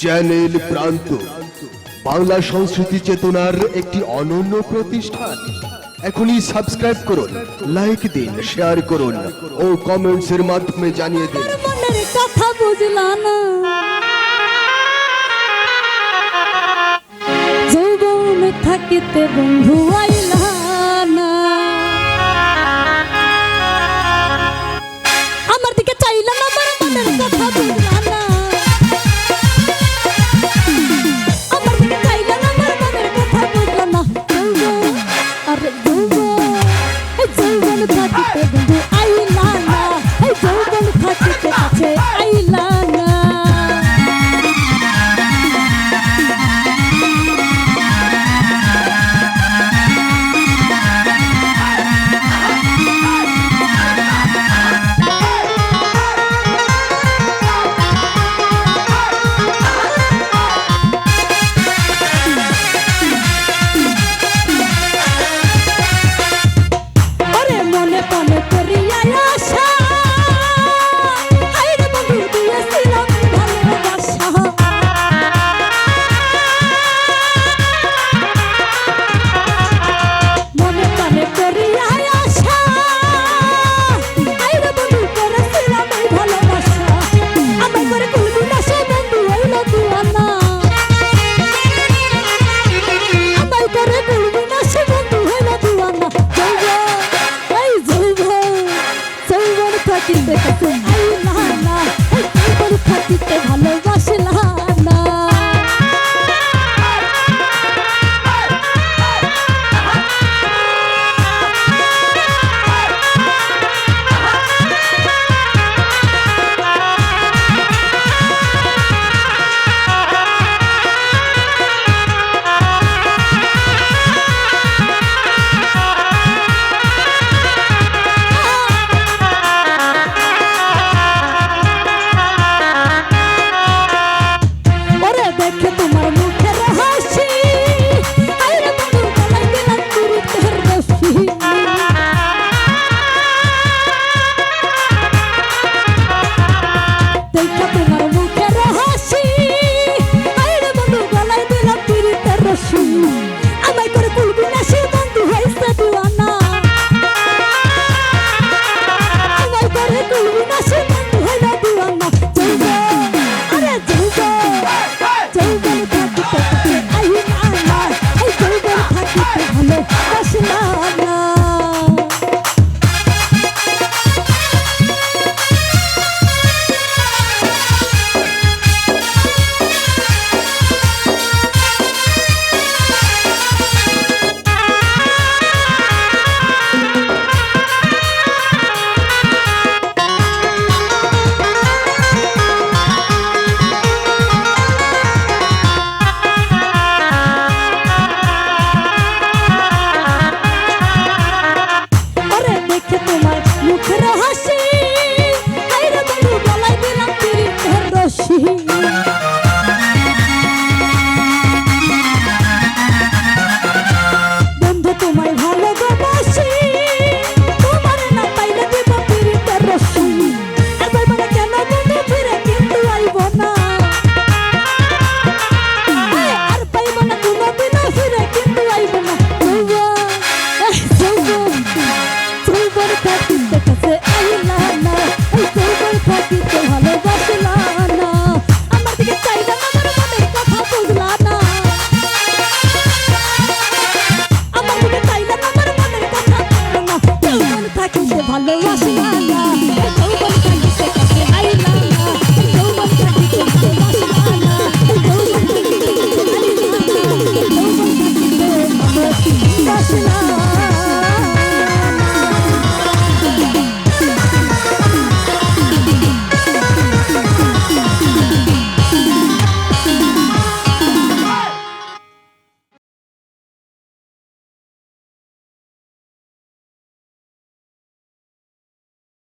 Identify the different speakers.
Speaker 1: Channel প্রান্ত। বাংলা সংস্কৃতি চেতনার একটি অনন্য প্রতিষ্ঠান। এখনই সাবস্ক্রাইব করুন লাইক দিন শেয়ার করুন ও কমেন্টস এর মাধ্যমে জানিয়ে দিন।
Speaker 2: কথা বুঝলা থাকিতে বন্ধু আইলা tudo aqui pegando.